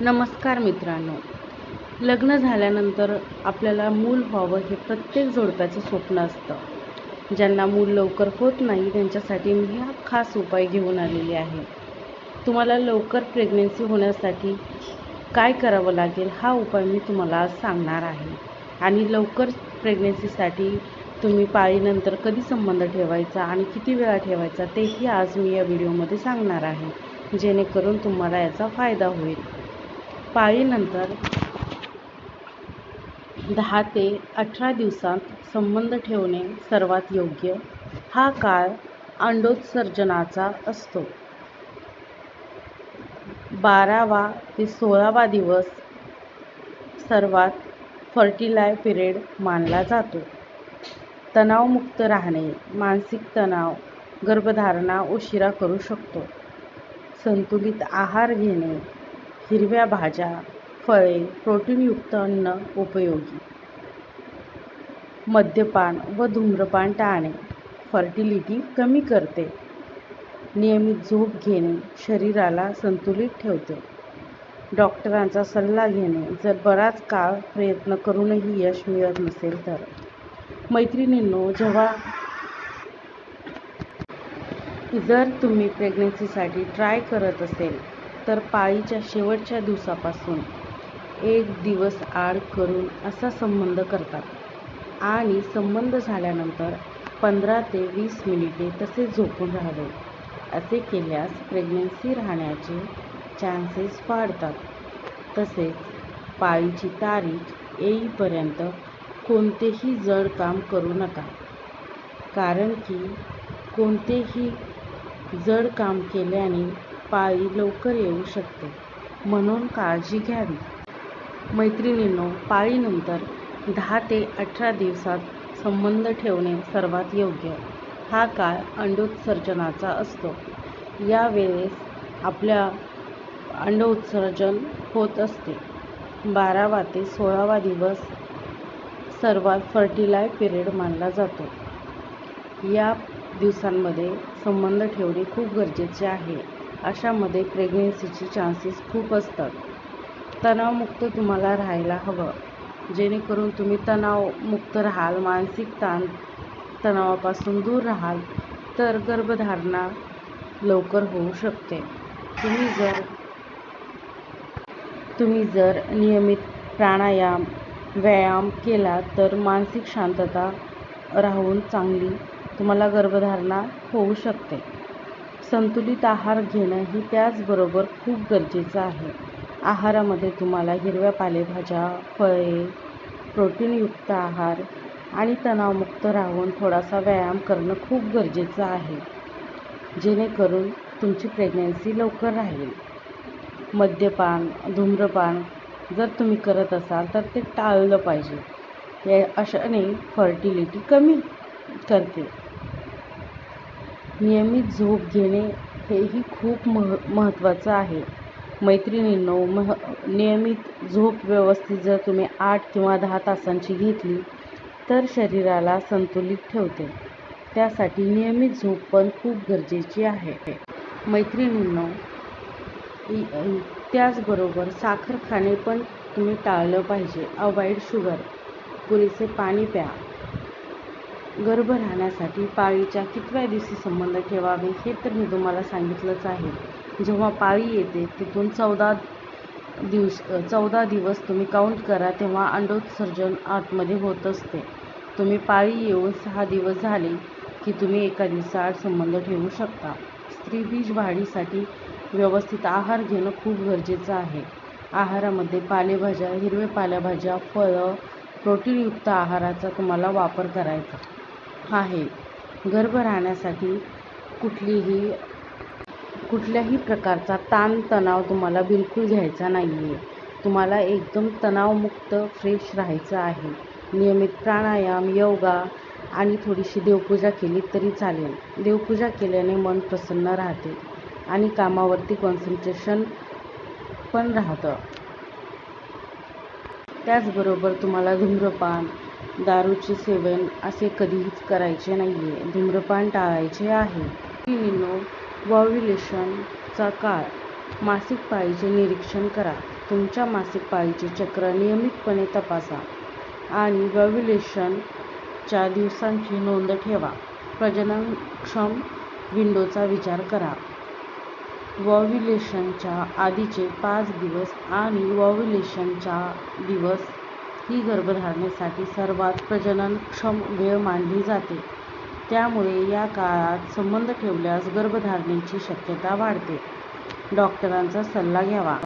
नमस्कार मित्रांनो. लग्न झाल्यानंतर आपल्याला मूल व्हावं हे प्रत्येक जोडप्याचं स्वप्न असतं. ज्यांना मूल लवकर होत नाही त्यांच्यासाठी मी हा खास उपाय घेऊन आलेली आहे. तुम्हाला लवकर प्रेग्नेन्सी होण्यासाठी काय करावं लागेल हा उपाय मी तुम्हाला आज सांगणार आहे. आणि लवकर प्रेग्नेन्सीसाठी तुम्ही पाळीनंतर कधी संबंध ठेवायचा आणि किती वेळा ठेवायचा तेही आज मी या व्हिडिओमध्ये सांगणार आहे. जेणेकरून तुम्हाला याचा फायदा होईल. पाळीनंतर दहा ते अठरा दिवसांत संबंध ठेवणे सर्वात योग्य हा काळ अंडोत्सर्जनाचा असतो. बारावा ते सोळावा दिवस सर्वात फर्टिलाय पिरियड मानला जातो. तणावमुक्त राहणे मानसिक तणाव गर्भधारणा उशिरा करू शकतो. संतुलित आहार घेणे हिरव्या भाज्या फळे प्रोटीनयुक्त अन्न उपयोगी. मद्यपान व धूम्रपान टाळणे फर्टिलिटी कमी करते. नियमित झोप घेणे शरीराला संतुलित ठेवते. डॉक्टरांचा सल्ला घेणे जर बराच काळ प्रयत्न करूनही यश मिळत नसेल तर. मैत्रिणींनो जेव्हा जर तुम्ही प्रेग्नेन्सीसाठी ट्राय करत असेल तर पाळीच्या शेवटच्या दिवसापासून एक दिवस आड करून असा संबंध करतात. आणि संबंध झाल्यानंतर पंधरा ते वीस मिनिटे तसे झोपून राहावे. असे केल्यास प्रेग्नन्सी राहण्याचे चान्सेस वाढतात. तसेच पाळीची तारीख येईपर्यंत कोणतेही जड काम करू नका. कारण की कोणतेही जड काम केल्याने पाळी लवकर येऊ शकते. म्हणून काळजी घ्यावी. मैत्रिणींनो पाळीनंतर दहा ते अठरा दिवसात संबंध ठेवणे सर्वात योग्य. हा काळ अंडोत्सर्जनाचा असतो. या वेळेस आपल्या अंडोत्सर्जन होत असते. बारावा ते सोळावा दिवस सर्वात फर्टिलाय पिरियड मानला जातो. या दिवसांमध्ये संबंध ठेवणे खूप गरजेचे आहे. अशामध्ये प्रेग्नेन्सीचे चान्सेस खूप असतात. तणावमुक्त तुम्हाला राहायला हवं. जेणेकरून तुम्ही तणावमुक्त राहाल मानसिक ताण तणावापासून दूर राहाल तर गर्भधारणा लवकर होऊ शकते. तुम्ही जर तुम्ही जर नियमित प्राणायाम व्यायाम केला तर मानसिक शांतता राहून चांगली तुम्हाला गर्भधारणा होऊ शकते. संतुलित आहार घेणं ही त्याचबरोबर खूप गरजेचं आहे. आहारामध्ये तुम्हाला हिरव्या पालेभाज्या फळे प्रोटीनयुक्त आहार आणि तणावमुक्त राहून थोडासा व्यायाम करणं खूप गरजेचं आहे. जेणेकरून तुमची प्रेग्नन्सी लवकर राहील. मद्यपान धूम्रपान जर तुम्ही करत असाल तर ते टाळलं पाहिजे. या अशाने फर्टिलिटी कमी करते. नियमित झोप घेणे हेही खूप मह महत्त्वाचं आहे. मैत्रिणींनो मह नियमित झोप व्यवस्थित जर तुम्ही आठ किंवा दहा तासांची घेतली तर शरीराला संतुलित ठेवते. त्यासाठी नियमित झोप पण खूप गरजेची आहे. मैत्रिणींनो त्याचबरोबर साखर खाणे पण तुम्ही टाळलं पाहिजे. Avoid sugar. पुरेसे पाणी प्या. गर्भ राहण्यासाठी पाळीच्या कितव्या दिवशी संबंध ठेवावे हे तर मी तुम्हाला सांगितलंच आहे. जेव्हा पाळी येते तिथून चौदा दिवस चौदा दिवस तुम्ही काउंट करा तेव्हा अंडोत्सर्जन आतमध्ये होत असते. तुम्ही पाळी येऊन सहा दिवस झाले की तुम्ही एका दिवसाआड संबंध ठेवू शकता. स्त्रीबीज वाढीसाठी व्यवस्थित आहार घेणं खूप गरजेचं आहे. आहारामध्ये पालेभाज्या हिरवे पालेभाज्या फळं प्रोटीनयुक्त आहाराचा तुम्हाला वापर करायचा. आहे. गर्भ राहण्यासाठी कुठलीही कुठल्याही प्रकारचा ताणतणाव तुम्हाला बिलकुल घ्यायचा नाही आहे तुम्हाला एकदम तणावमुक्त फ्रेश राहायचं आहे. नियमित प्राणायाम योगा आणि थोडीशी देवपूजा केली तरी चालेल. देवपूजा केल्याने मन प्रसन्न राहते आणि कामावरती कॉन्सन्ट्रेशन पण राहतं. त्याचबरोबर तुम्हाला धूम्रपान दारूचे सेवन असे कधीच करायचे नाही आहे धूम्रपान टाळायचे आहे मिनो वॉव्युलेशनचा काळ मासिक पाळीचे निरीक्षण करा तुमच्या मासिक पाळीचे चक्र नियमितपणे तपासा आणि वॉव्युलेशनच्या दिवसांची नोंद ठेवा. प्रजननक्षम विंडोचा विचार करा. वॉव्युलेशनच्या आधीचे पाच दिवस आणि वॉव्युलेशनच्या दिवस ही गर्भधारणेसाठी सर्वात प्रजननक्षम वेळ मानली जाते. त्यामुळे या काळात संबंध ठेवल्यास गर्भधारणेची शक्यता वाढते. डॉक्टरांचा सल्ला घ्यावा.